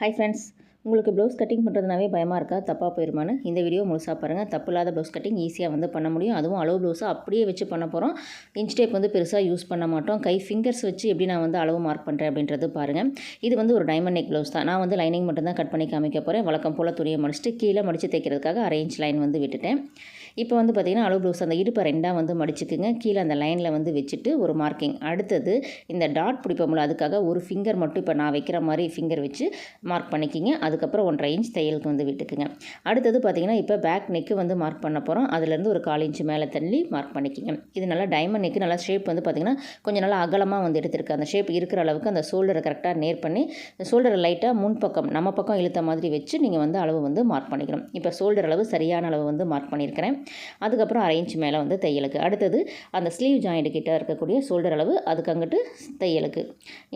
Hi friends உங்களுக்கு blouse cutting பண்ணுறதுனாவே பயமாக இருக்கா? தப்பாக போயிருமான்னு இந்த வீடியோ முழுசாக பாருங்கள் தப்பு இல்லாத ப்ளவுஸ் கட்டிங் ஈஸியாக வந்து பண்ண முடியும். அதுவும் அளவு ப்ளவுஸாக அப்படியே வச்சு பண்ண போகிறோம் இன்ச் டேப் வந்து பெருசாக யூஸ் பண்ண மாட்டோம். கை ஃபிங்கர்ஸ் வச்சு எப்படி நான் வந்து அளவு மார்க் பண்ணுறேன் அப்படின்றது பாருங்கள் இது வந்து ஒரு டைமண்ட் நெக் ப்ளவுஸ் தான். நான் வந்து லைனிங் மட்டும் தான் கட் பண்ணி காமிக்க போகிறேன் வழக்கம் போல் துணியை மடிச்சுட்டு கீழே மடித்து தைக்கிறதுக்காக அரை இன்ச் லைன் வந்து விட்டுட்டேன். இப்போ வந்து பார்த்திங்கன்னா அளவு ப்ளவுஸ் அந்த இடுப்பை ரெண்டாக வந்து மடிச்சுக்குங்க. கீழே அந்த லைனில் வந்து வச்சுட்டு ஒரு மார்க்கிங் அடுத்தது இந்த டாட் பிடிப்போம்ல அதுக்காக ஒரு ஃபிங்கர் மட்டும் இப்போ நான் வைக்கிற மாதிரி ஃபிங்கர் வச்சு மார்க் பண்ணிக்கிங்க. அது அதுக்கப்புறம் ஒன்றரை இன்ச் தையலுக்கு வந்து விட்டுக்குங்க. அடுத்தது பார்த்திங்கன்னா இப்போ பேக் நெக்கு வந்து மார்க் பண்ண போகிறோம் அதுலேருந்து ஒரு கால் இன்ச் மேலே தள்ளி மார்க் பண்ணிக்கிங்க. இது நல்லா டைமண்ட் நெக்கு நல்லா ஷேப் வந்து பார்த்திங்கன்னா கொஞ்சம் நல்லா அகலமாக வந்து எடுத்துருக்கு. அந்த ஷேப் இருக்கிற அளவுக்கு அந்த ஷோல்டரை கரெக்டாக நேர் பண்ணி ஷோல்டரை லைட்டாக முன் பக்கம் நம்ம பக்கம் இழுத்த மாதிரி வச்சு நீங்கள் வந்து அளவு வந்து மார்க் பண்ணிக்கணும். இப்போ ஷோல்டர் அளவு சரியான அளவு வந்து மார்க் பண்ணியிருக்கிறேன் அதுக்கப்புறம் அரை இன்ச் மேலே வந்து தையலுக்கு. அடுத்தது அந்த ஸ்லீவ் ஜாயிண்ட் கிட்ட இருக்கக்கூடிய ஷோல்டர் அளவு அதுக்கு அங்கிட்டு தையலுக்கு.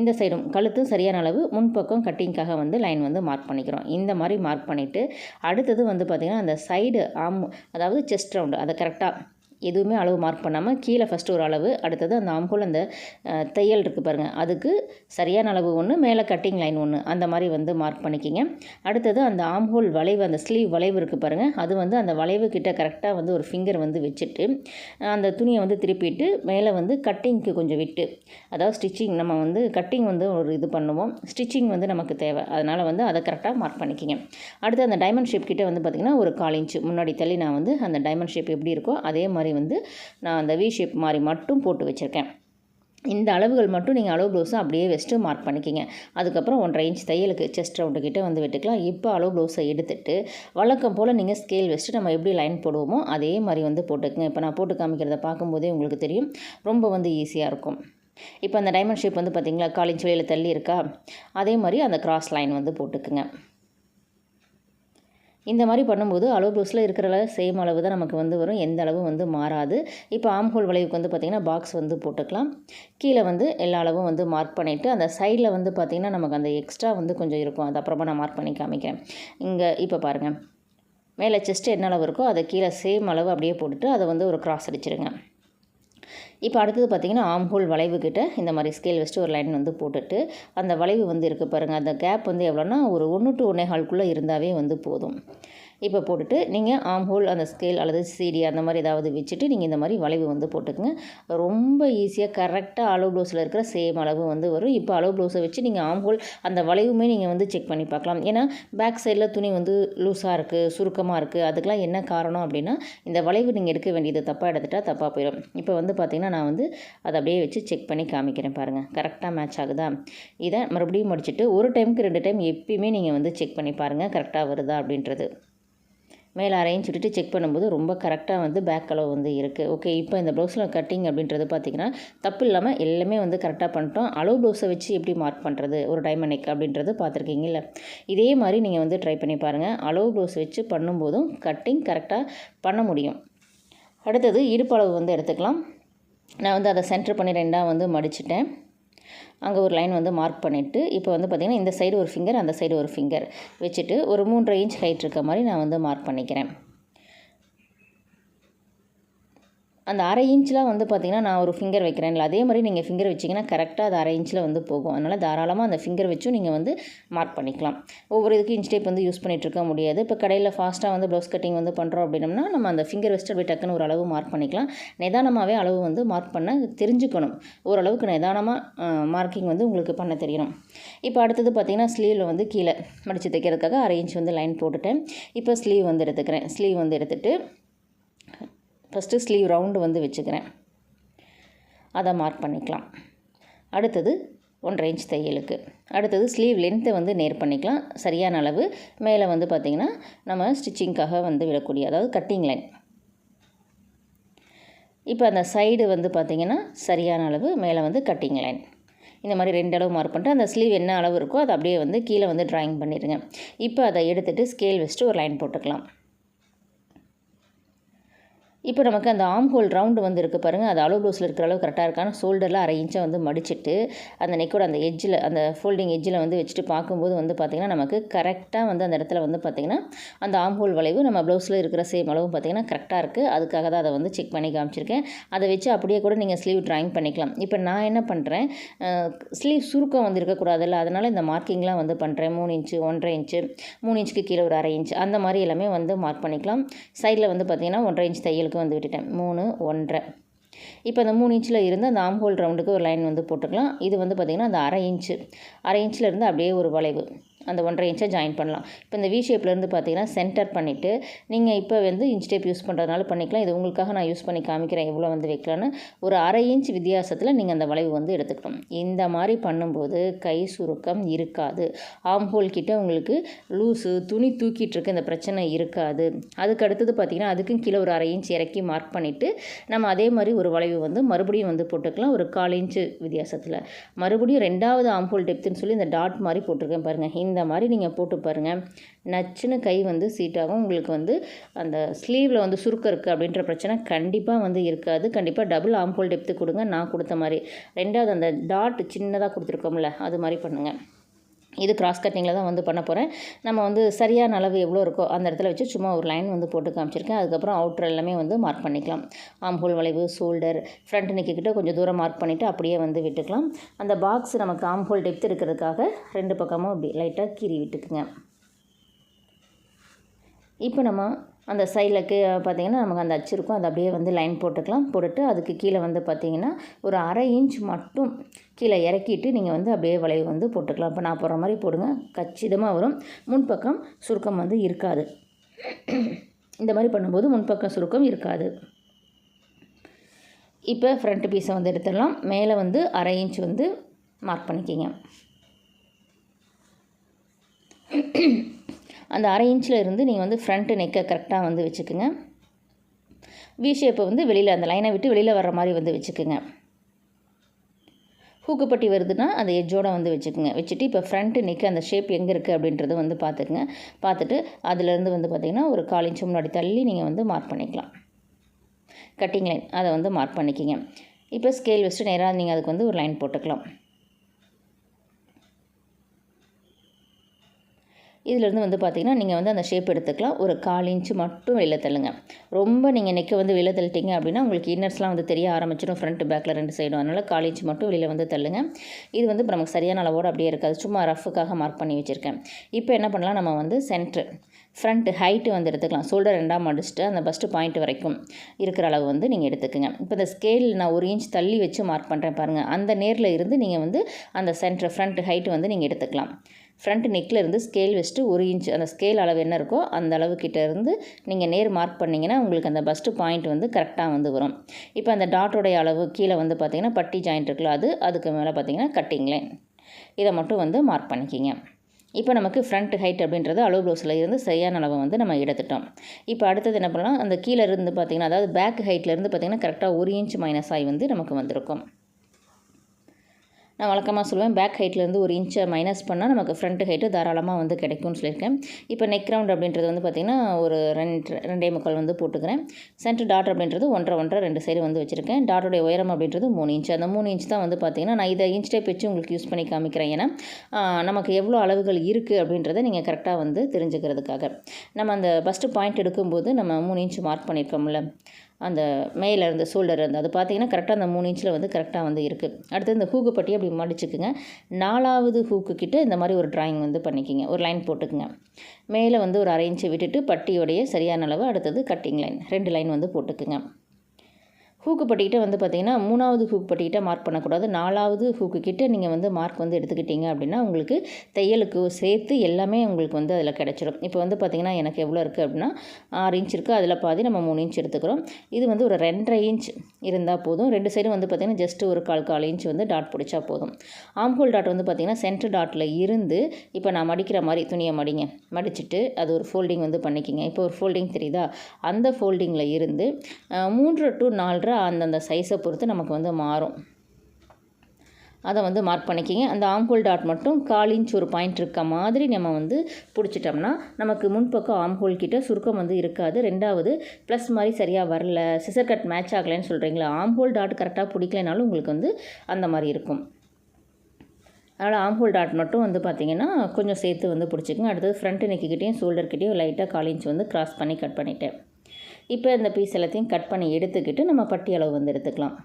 இந்த சைடும் கழுத்தும் சரியான அளவு முன்பக்கம் கட்டிங்க்காக வந்து லைன் வந்து மார்க் பண்ணி பண்ணிக்கிறோம். இந்த மாதிரி மார்க் பண்ணிவிட்டு அடுத்தது வந்து பார்த்திங்கன்னா அந்த சைடு ஆம் அதாவது செஸ்ட் ரவுண்டு அதை கரெக்டாக எதுவுமே அளவு மார்க் பண்ணாமல் கீழே ஃபஸ்ட்டு ஒரு அளவு அடுத்தது அந்த ஆம்கோல் அந்த தையல் இருக்குது பாருங்கள் அதுக்கு சரியான அளவு ஒன்று மேலே கட்டிங் லைன் ஒன்று அந்த மாதிரி வந்து மார்க் பண்ணிக்கிங்க. அடுத்தது அந்த ஆம்ஹோல் வளைவு அந்த ஸ்லீவ் வளைவு இருக்குது பாருங்கள் அது வந்து அந்த வளைவு கிட்ட கரெக்டாக வந்து ஒரு ஃபிங்கர் வந்து வச்சுட்டு அந்த துணியை வந்து திருப்பிட்டு மேலே வந்து கட்டிங்க்கு கொஞ்சம் விட்டு அதாவது ஸ்டிச்சிங் நம்ம வந்து கட்டிங் வந்து ஒரு இது பண்ணுவோம். ஸ்டிச்சிங் வந்து நமக்கு தேவை. அதனால் வந்து அதை கரெக்டாக மார்க் பண்ணிக்கிங்க. அடுத்து அந்த டைமண்ட் ஷேப் கிட்டே வந்து பார்த்திங்கன்னா ஒரு கால் இன்ச்சு முன்னாடி தள்ளி நான் வந்து அந்த டைமண்ட் ஷேப் எப்படி இருக்கோ அதே மாதிரி வந்து நான் அந்த வி ஷேப் மாதிரி மட்டும் போட்டு வச்சுருக்கேன். இந்த அளவுகள் மட்டும் நீங்கள் அளவு ப்ளவுஸை அப்படியே வச்சுட்டு மார்க் பண்ணிக்கிங்க. அதுக்கப்புறம் ஒன்றரை இன்ச் தையலுக்கு செஸ்ட் ரவுண்டு வந்து வெட்டுக்கலாம். இப்போ அளவு ப்ளவுஸை எடுத்துட்டு வழக்கம் போல் நீங்கள் ஸ்கேல் வச்சுட்டு நம்ம எப்படி லைன் போடுவோமோ அதே மாதிரி வந்து போட்டுக்குங்க. இப்போ நான் போட்டு காமிக்கிறத பார்க்கும்போதே உங்களுக்கு தெரியும். ரொம்ப வந்து ஈஸியாக இருக்கும். இப்போ அந்த டைமண்ட் ஷேப் வந்து பார்த்திங்களா காலேஜ் இன்ச் வெளியில் தள்ளி இருக்கா? அதே மாதிரி அந்த கிராஸ் லைன் வந்து போட்டுக்குங்க. இந்த மாதிரி பண்ணும்போது அளவு ப்ளவுஸில் இருக்கிற சேம் அளவு தான் நமக்கு வந்து வரும். எந்த அளவும் வந்து மாறாது. இப்போ ஆம்ஹோல் வளைவுக்கு வந்து பார்த்திங்கன்னா பாக்ஸ் வந்து போட்டுக்கலாம். கீழே வந்து எல்லா அளவும் வந்து மார்க் பண்ணிவிட்டு அந்த சைடில் வந்து பார்த்திங்கன்னா நமக்கு அந்த எக்ஸ்ட்ரா வந்து கொஞ்சம் இருக்கும். அது அப்புறமா நான் மார்க் பண்ணி காமிக்கிறேன். இங்கே இப்போ பாருங்கள் மேலே செஸ்ட் என்ன அளவு இருக்கோ அதை கீழே சேம் அளவு அப்படியே போட்டுட்டு அதை வந்து ஒரு கிராஸ் அடிச்சிருங்க. இப்போ அடுத்தது பார்த்திங்கன்னா ஆம்ஹோல் வளைவு கிட்ட இந்த மாதிரி ஸ்கேல் வச்சுட்டு ஒரு லைன் வந்து போட்டுட்டு அந்த வளைவு வந்து இருக்குது பாருங்கள் அந்த கேப் வந்து எவ்வளோன்னா ஒரு ஒன்று டு ஒன்றே ஹால்குள்ளே இருந்தாவே வந்து போதும். இப்போ போட்டுட்டு நீங்கள் ஆம்ஹோல் அந்த ஸ்கேல் அல்லது சிடி அந்த மாதிரி ஏதாவது வச்சுட்டு நீங்கள் இந்த மாதிரி வளைவு வந்து போட்டுக்குங்க. ரொம்ப ஈஸியாக கரெக்டாக அளவு ப்ளவுஸில் இருக்கிற சேம் அளவு வந்து வரும். இப்போ அளவு ப்ளவுஸை வச்சு நீங்கள் ஆம்ஹோல் அந்த வளைவுமே நீங்கள் வந்து செக் பண்ணி பார்க்கலாம். ஏன்னா பேக் சைடில் துணி வந்து லூஸாக இருக்குது சுருக்கமாக இருக்குது அதுக்கெலாம் என்ன காரணம் அப்படின்னா இந்த வளைவு நீங்கள் எடுக்க வேண்டியது தப்பாக எடுத்துட்டால் தப்பாக போயிடும் இப்போ வந்து பார்த்திங்கன்னா நான் வந்து அதை அப்படியே வச்சு செக் பண்ணி காமிக்கிறேன் பாருங்கள் கரெக்டாக மேட்ச் ஆகுதா? இதை மறுபடியும் முடிச்சுட்டு ஒரு டைமுக்கு ரெண்டு டைம் எப்பயுமே நீங்கள் வந்து செக் பண்ணி பாருங்கள் கரெக்டாக வருதா அப்படின்றது. மேலே அரைன்னு சொல்லிட்டு செக் பண்ணும்போது ரொம்ப கரெக்டாக வந்து பேக் அளவு வந்து இருக்குது ஓகே இப்போ இந்த ப்ளவுஸில் கட்டிங் அப்படின்றது பார்த்திங்கன்னா தப்பு இல்லாமல் எல்லாமே வந்து கரெக்டாக பண்ணிட்டோம். அளவு ப்ளவுஸை வச்சு எப்படி மார்க் பண்ணுறது ஒரு டைமண்ட் நெக் அப்படின்றது பார்த்துருக்கீங்கல்ல இதே மாதிரி நீங்கள் வந்து ட்ரை பண்ணி பாருங்கள் அளவு ப்ளவுஸ் வச்சு பண்ணும்போதும் கட்டிங் கரெக்டாக பண்ண முடியும். அடுத்தது இடுப்பளவு வந்து எடுத்துக்கலாம். நான் வந்து அதை சென்டர் பண்ணி ரெண்டாக வந்து மடிச்சிட்டேன். அங்கே ஒரு லைன் வந்து மார்க் பண்ணிவிட்டு இப்போ வந்து பார்த்திங்கன்னா இந்த சைடு ஒரு ஃபிங்கர் அந்த சைடு ஒரு ஃபிங்கர் வச்சுட்டு ஒரு மூன்றரை இன்ச் ஹைட் இருக்க மாதிரி நான் வந்து மார்க் பண்ணிக்கிறேன். அந்த அரை இன்ச்லாம் வந்து பார்த்திங்கன்னா நான் ஒரு ஃபிங்கர் வைக்கிறேன்ல. அதே மாதிரி நீங்கள் ஃபிங்கர் வச்சிங்கன்னா கரெக்டாக அது அரை இன்ச்சில் வந்து போகும். அதனால் தாராளமாக அந்த ஃபிங்கர் வச்சும் நீங்கள் வந்து மார்க் பண்ணிக்கலாம். ஒவ்வொரு இதுக்கும் இன்ச் டேப் வந்து யூஸ் பண்ணிகிட்டு இருக்க முடியாது. இப்போ கடையில் ஃபாஸ்ட்டாக வந்து ப்ளவுஸ் கட்டிங் வந்து பண்ணுறோம் அப்படின்னம்னா நம்ம அந்த ஃபிங்கர் வச்சுட்டு அப்படியே டக்குன்னு ஒரு அளவு மார்க் பண்ணிக்கலாம். நிதானமாகவே அளவு வந்து மார்க் பண்ண தெரிஞ்சுக்கணும். ஓரளவுக்கு நிதானமாக மார்க்கிங் வந்து உங்களுக்கு பண்ண தெரியணும். இப்போ அடுத்தது பார்த்திங்கன்னா ஸ்லீவில் வந்து கீழே மடித்து தைக்கிறதுக்காக அரை இன்ச் வந்து லைன் போட்டுட்டேன். இப்போ ஸ்லீவ் வந்து எடுத்துக்கிறேன். ஸ்லீவ் வந்து எடுத்துகிட்டு ஃபஸ்ட்டு ஸ்லீவ் ரவுண்டு வந்து வச்சுக்கிறேன். அதை மார்க் பண்ணிக்கலாம். அடுத்தது ஒன்றரை இன்ச் தையலுக்கு. அடுத்தது ஸ்லீவ் லென்த்தை வந்து நேர் பண்ணிக்கலாம். சரியான அளவு. மேலே வந்து பார்த்திங்கன்னா நம்ம ஸ்டிச்சிங்க்காக வந்து விடக்கூடிய அதாவது கட்டிங் லைன். இப்போ அந்த சைடு வந்து பார்த்திங்கன்னா சரியான அளவு மேலே வந்து கட்டிங் லைன். இந்த மாதிரி ரெண்டு அளவு மார்க் பண்ணிட்டு அந்த ஸ்லீவ் என்ன அளவு இருக்கோ அதை அப்படியே வந்து கீழே வந்து ட்ராயிங் பண்ணிடுங்க. இப்போ அதை எடுத்துகிட்டு ஸ்கேல் வச்சுட்டு ஒரு லைன் போட்டுக்கலாம். இப்போ நமக்கு அந்த ஆம் ஹோல் ரவுண்டு வந்து இருக்குது பாருங்கள் அது அளவு ப்ளவுஸில் இருக்கிற அளவு கரெக்டாக இருக்கான ஷோல்டரில் அரை இன்ச்சை வந்து மடிச்சிட்டு அந்த நெக்கோட அந்த எஜ்ஜில் அந்த ஃபோல்டிங் எஜ்ஜில் வந்து வச்சுட்டு பார்க்கும்போது வந்து பார்த்திங்கன்னா நமக்கு கரெக்டாக வந்து அந்த இடத்துல வந்து பார்த்திங்கன்னா அந்த ஆம் ஹோல் வளைவு நம்ம ப்ளவுஸில் இருக்கிற சேம் அளவும் பார்த்திங்கன்னா கரெக்டாக இருக்குது அதுக்காக தான் அதை வந்து செக் பண்ணி காமிச்சிருக்கேன். அதை வச்சு அப்படியே கூட நீங்கள் ஸ்லீவ் ட்ராயிங் பண்ணிக்கலாம். இப்போ நான் என்ன பண்ணுறேன் ஸ்லீவ் சுருக்கம் வந்து இருக்கக்கூடாதுல்ல. அதனால் இந்த மார்க்கிங்லாம் வந்து பண்ணுறேன் மூணு இன்ச்சு ஒன்றரை இன்ச்சு மூணு இன்ச்சுக்கு கீழே ஒரு அரை இன்ச் அந்த மாதிரி எல்லாமே வந்து மார்க் பண்ணிக்கலாம். சைடில் வந்து பார்த்திங்கன்னா ஒன்றரை இன்ச் தையலுக்கு வந்து விட்டுட்டேன். மூணு ஒன்றரை. இப்போ அந்த மூணு இன்ச்சில் இருந்து அந்த ஆம் ஹோல் ரவுண்டுக்கு ஒரு லைன் வந்து போட்டுக்கலாம். இது வந்து பார்த்திங்கன்னா அந்த அரை இன்ச்சு. அரை இன்ச்சில் இருந்து அப்படியே ஒரு வளைவு. அந்த ஒன்றரை இன்ச்சை ஜாயின் பண்ணலாம். இப்போ இந்த வி ஷேப்லேருந்து பார்த்தீங்கன்னா சென்டர் பண்ணிவிட்டு நீங்கள் இப்போ வந்து இன்ச் டேப் யூஸ் பண்ணுறதுனால பண்ணிக்கலாம். இது உங்களுக்காக நான் யூஸ் பண்ணி காமிக்கிறேன் எவ்வளோ வந்து வைக்கலான்னு ஒரு அரை இன்ச் வித்தியாசத்தில் நீங்கள் அந்த வளைவு வந்து எடுத்துக்கணும். இந்த மாதிரி பண்ணும்போது கை சுருக்கம் இருக்காது. ஆம்ஹோல் கிட்ட உங்களுக்கு லூஸு துணி தூக்கிட்டு இருக்க இந்த பிரச்சனை இருக்காது. அதுக்கு அடுத்தது பார்த்திங்கன்னா அதுக்கும் கீழே ஒரு அரை இன்ச் இறக்கி மார்க் பண்ணிவிட்டு நம்ம அதே மாதிரி ஒரு வளைவு வந்து மறுபடியும் வந்து போட்டுக்கலாம். ஒரு கால் இன்ச்சு வித்தியாசத்தில். மறுபடியும் ரெண்டாவது ஆம்ஹோல் டெப்த்துன்னு சொல்லி இந்த டாட் மாதிரி போட்டிருக்கேன் பாருங்கள் இந்த இந்த மாதிரி நீங்கள் போட்டு பாருங்கள் நச்சுன்னு கை வந்து சீட்டாகும் உங்களுக்கு வந்து அந்த ஸ்லீவில் வந்து சுருக்கம் இருக்குது அப்படின்ற பிரச்சனை கண்டிப்பாக வந்து இருக்காது. கண்டிப்பாக டபுள் ஆம்போல் டெப்த்து கொடுங்க. நான் கொடுத்த மாதிரி. ரெண்டாவது அந்த டாட் சின்னதாக கொடுத்துருக்கோம்ல அது மாதிரி பண்ணுங்கள் இது கிராஸ் கட்டிங்கில் தான் வந்து பண்ண போகிறேன் நம்ம வந்து சரியான அளவு எவ்வளோ இருக்கோ அந்த இடத்துல வச்சு சும்மா ஒரு லைன் வந்து போட்டு காமிச்சிருக்கேன். அதுக்கப்புறம் அவுட்ரு எல்லாமே வந்து மார்க் பண்ணிக்கலாம். ஆம்ஹோல் வளைவு ஷோல்டர் ஃப்ரண்ட் நெக்கிட்ட கொஞ்சம் தூரம் மார்க் பண்ணிவிட்டு அப்படியே வந்து விட்டுக்கலாம். அந்த பாக்ஸ் நமக்கு ஆம்ஹோல் டெப்த் இருக்கிறதுக்காக ரெண்டு பக்கமும் அப்படி லைட்டாக கீறி விட்டுக்குங்க. இப்போ நம்ம அந்த சைடில் கீ பார்த்திங்கன்னா நமக்கு அந்த அச்சு இருக்கும். அதை அப்படியே வந்து லைன் போட்டுக்கலாம். போட்டுட்டு அதுக்கு கீழே வந்து பார்த்திங்கன்னா ஒரு அரை இன்ச் மட்டும் கீழே இறக்கிட்டு நீங்கள் வந்து அப்படியே வளைவு வந்து போட்டுக்கலாம். இப்போ நான் போடுற மாதிரி போடுங்க. கச்சிதமாக வரும். முன்பக்கம் சுருக்கம் வந்து இருக்காது. இந்த மாதிரி பண்ணும்போது முன்பக்கம் சுருக்கம் இருக்காது. இப்போ ஃப்ரண்ட் பீஸை வந்து எடுத்துடலாம். மேலே வந்து அரை இன்ச் வந்து மார்க் பண்ணிக்கிங்க. அந்த அரை இன்ச்சில் இருந்து நீங்கள் வந்து ஃப்ரண்ட்டு நெக்கை கரெக்டாக வந்து வச்சுக்குங்க. வி ஷேப்பை வந்து வெளியில் அந்த லைனை விட்டு வெளியில் வர்ற மாதிரி வந்து வச்சுக்குங்க. ஹூக்குப்பட்டி வருதுன்னா அந்த எஜ்ஜோட வந்து வச்சுக்கோங்க. வச்சுட்டு இப்போ ஃப்ரண்ட்டு நிற்க அந்த ஷேப் எங்கே இருக்குது அப்படின்றத வந்து பார்த்துக்குங்க. பார்த்துட்டு அதுலேருந்து வந்து பார்த்திங்கன்னா ஒரு கால் இன்ச்சு முன்னாடி தள்ளி நீங்கள் வந்து மார்க் பண்ணிக்கலாம். கட்டிங் லைன் அதை வந்து மார்க் பண்ணிக்கிங்க. இப்போ ஸ்கேல் வச்சுட்டு நேராக நீங்கள் அதுக்கு வந்து ஒரு லைன் போட்டுக்கலாம். இதிலேருந்து வந்து பார்த்திங்கன்னா நீங்கள் வந்து அந்த ஷேப் எடுத்துக்கலாம். ஒரு கால் இன்ச்சு மட்டும் வெளியில் தள்ளுங்க. ரொம்ப நீங்கள் நெக்கை வந்து வெளியில் தள்ளிட்டீங்க அப்படின்னா உங்களுக்கு இன்னர்ஸ்லாம் வந்து தெரிய ஆரம்பிச்சிடும். ஃப்ரண்ட் பேக்கில் ரெண்டு சைடும் அதனால் கால் இன்ச்சு மட்டும் வெளியில் வந்து தள்ளுங்க. இது வந்து இப்போ நமக்கு சரியான அளவோடு அப்படியே இருக்காது. சும்மா ரஃபுக்காக மார்க் பண்ணி வச்சுருக்கேன். இப்போ என்ன பண்ணலாம்? நம்ம வந்து சென்ட்ரு ஃப்ரண்ட் ஹைட்டு வந்து எடுத்துக்கலாம். ஷோல்டர் ரெண்டாம் அடிச்சுட்டு அந்த ஃபஸ்ட்டு பாயிண்ட் வரைக்கும் இருக்கிற அளவு வந்து நீங்கள் எடுத்துக்கோங்க. இப்போ இந்த ஸ்கேல் நான் ஒரு இன்ச் தள்ளி வச்சு மார்க் பண்ணுறேன் பாருங்கள் அந்த நேரில் இருந்து நீங்கள் வந்து அந்த சென்ட்ரு ஃப்ரண்ட் ஹைட்டு வந்து நீங்கள் எடுத்துக்கலாம். ஃப்ரண்ட் நெக்கில் இருந்து ஸ்கேல் வச்சுட்டு ஒரு இன்ச் அந்த ஸ்கேல் அளவு என்ன இருக்கோ அந்த அளவு இருந்து நீங்கள் நேர் மார்க் பண்ணிங்கன்னா உங்களுக்கு அந்த பஸ்ட்டு பாயிண்ட் வந்து கரெக்டாக வந்து வரும். இப்போ அந்த டாட்டோடைய அளவு கீழே வந்து பார்த்திங்கன்னா பட்டி ஜாயிண்ட் இருக்குல்ல அது அதுக்கு மேலே பார்த்திங்கன்னா கட்டிங் லைன் இதை மட்டும் வந்து மார்க் பண்ணிக்கிங்க. இப்போ நமக்கு ஃப்ரண்ட் ஹைட் அப்படின்றது அளவு ப்ளவுஸில் இருந்து சரியான அளவை வந்து நம்ம எடுத்துட்டோம். இப்போ அடுத்தது என்ன பண்ணலாம்? அந்த கீழே இருந்து பார்த்திங்கன்னா அதாவது பேக் ஹைட்லேருந்து பார்த்திங்கன்னா கரெக்டாக ஒரு இன்ச் மைனஸ் ஆகி வந்து நமக்கு வந்திருக்கும். நான் வழக்கமாக சொல்லுவேன் பேக் ஹைட்லேருந்து ஒரு இன்ச்சை மைனஸ் பண்ணால் நமக்கு ஃப்ரண்ட் ஹைட்டு தாராளமாக வந்து கிடைக்கும்னு சொல்லியிருக்கேன். இப்போ நெக் ரவுண்ட் அப்படின்றது வந்து பார்த்திங்கன்னா ஒரு ரெண்டு ரெண்டே முக்கால் வந்து போட்டுக்கிறேன். சென்டர் டாட் அப்படின்றது ஒன்றரை ஒன்றரை ரெண்டு சைடு வந்து வச்சுருக்கேன். டாட்டோடைய உயரம் அப்படின்றது மூணு இன்ச் அந்த மூணு இன்ச் தான் வந்து பார்த்திங்கன்னா நான் இதை இன்ச் டைப் வச்சு உங்களுக்கு யூஸ் பண்ணி காமிக்கிறேன். ஏன்னா நமக்கு எவ்வளோ அளவுகள் இருக்குது அப்படின்றத நீங்கள் கரெக்டாக வந்து தெரிஞ்சுக்கிறதுக்காக. நம்ம அந்த ஃபஸ்ட்டு பாயிண்ட் எடுக்கும்போது நம்ம மூணு இன்ச் மார்க் பண்ணியிருக்கோம்ல. அந்த மேலே இருந்த ஷோல்டர் இருந்து அது பார்த்தீங்கன்னா கரெக்டாக அந்த மூணு இன்ச்சில் வந்து கரெக்டாக வந்து இருக்குது அடுத்து இந்த ஹூக்கு பட்டி அப்படி மடிச்சுக்குங்க. நாலாவது ஹூக்கு கிட்ட இந்த மாதிரி ஒரு ட்ராயிங் வந்து பண்ணிக்கிங்க. ஒரு லைன் போட்டுக்குங்க. மேலே வந்து ஒரு அரை இன்ச்சை விட்டுட்டு பட்டியோடைய சரியான அளவு அடுத்தது கட்டிங் லைன் ரெண்டு லைன் வந்து போட்டுக்குங்க. ஹூக்கு பட்டிக்கிட்ட வந்து பார்த்திங்கன்னா மூணாவது ஹூக் பட்டிக்கிட்ட மார்க் பண்ணக்கூடாது. நாலாவது ஹூக்கு கிட்டே நீங்கள் வந்து மார்க் வந்து எடுத்துக்கிட்டீங்க அப்படின்னா உங்களுக்கு தையலுக்கு சேர்த்து எல்லாமே உங்களுக்கு வந்து அதில் கிடச்சிடும் இப்போ வந்து பார்த்திங்கன்னா எனக்கு எவ்வளோ இருக்குது அப்படின்னா ஆறு இன்ச் இருக்குது அதில் பாதி நம்ம மூணு இன்ச் எடுத்துக்கிறோம். இது வந்து ஒரு ரெண்டரை இன்ச் இருந்தால் போதும். ரெண்டு சைடும் வந்து பார்த்திங்கன்னா ஜஸ்ட் ஒரு கால் கால் இன்ச் வந்து டாட் பிடிச்சா போதும். ஆம்ஹோல் டாட் வந்து பார்த்திங்கன்னா சென்டர் டாட்டில் இருந்து இப்போ நான் மடிக்கிற மாதிரி துணியை மடிங்க. மடிச்சுட்டு அது ஒரு ஃபோல்டிங் வந்து பண்ணிக்கிங்க. இப்போ ஒரு ஃபோல்டிங் தெரியுதா? அந்த ஃபோல்டிங்கில் இருந்து மூன்று டு நாலரை அந்தந்த சைஸை பொறுத்து நமக்கு வந்து மாறும். அதை வந்து மார்க் பண்ணிக்கிங்க. அந்த ஆம்ஹோல் டாட் மட்டும் கால் இன்ச் ஒரு பாயிண்ட் இருக்க மாதிரி நம்ம வந்து பிடிச்சிட்டோம்னா நமக்கு முன்பக்கம் ஆம்ஹோல் கிட்ட சுருக்கம் வந்து இருக்காது. ரெண்டாவது ப்ளஸ் மாதிரி சரியாக வரல சிசர் கட் மேட்ச் ஆகலைன்னு சொல்கிறீங்களா ஆம்ஹோல் டாட் கரெக்டாக பிடிக்கலைனாலும் உங்களுக்கு வந்து அந்த மாதிரி இருக்கும். அதனால் ஆம்ஹோல் டாட் மட்டும் வந்து பார்த்திங்கன்னா கொஞ்சம் சேர்த்து வந்து பிடிச்சிக்கங்க. அடுத்தது ஃப்ரண்ட் நெக்கிக்கிட்டேயும் ஷோல்டர்கிட்டையும் லைட்டாக கால் இன்ச் வந்து கிராஸ் பண்ணி கட் பண்ணிட்டேன். இப்போ இந்த பீஸ் எல்லாத்தையும் கட் பண்ணி எடுத்துக்கிட்டு நம்ம பட்டி அளவு வந்து எடுத்துக்கலாம்.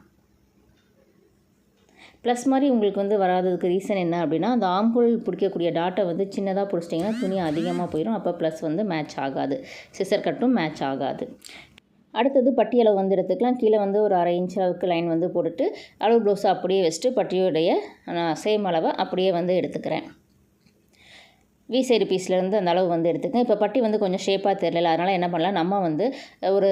ப்ளஸ் மாதிரி உங்களுக்கு வந்து வராததுக்கு ரீசன் என்ன அப்படின்னா அந்த ஆம்ஹோல் பிடிக்கக்கூடிய டாட்டை வந்து சின்னதாக பிடிச்சிட்டிங்கன்னா துணி அதிகமாக போயிடும் அப்போ ப்ளஸ் வந்து மேட்ச் ஆகாது. சிசர் கட்டும் மேட்ச் ஆகாது. அடுத்தது பட்டி அளவு வந்து எடுத்துக்கலாம். கீழே வந்து ஒரு அரை இன்ச் அளவுக்கு லைன் வந்து போட்டுட்டு அளவு ப்ளவுஸை அப்படியே வச்சுட்டு பட்டியோடைய நான் சேம் அளவை அப்படியே வந்து எடுத்துக்கிறேன். வி சைடு பீஸ்லேருந்து அந்த அளவு வந்து எடுத்துக்கோங்க. இப்போ பட்டி வந்து கொஞ்சம் ஷேப்பாக தெரியல. அதனால் என்ன பண்ணலாம்? நம்ம வந்து ஒரு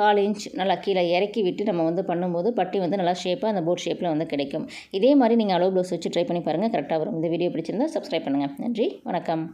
கால் இன்ச் நல்லா கீழே இறக்கி விட்டு நம்ம வந்து பண்ணும்போது பட்டி வந்து நல்லா ஷேப்பாக அந்த போட் ஷேப்பில் வந்து கிடைக்கும். இதே மாதிரி நீங்கள் அளவு ப்ளவுஸ் வச்சு ட்ரை பண்ணி பாருங்கள் கரெக்டாக வரும். இந்த வீடியோ பிடிச்சிருந்தா சப்ஸ்கிரைப் பண்ணுங்கள் நன்றி. வணக்கம்.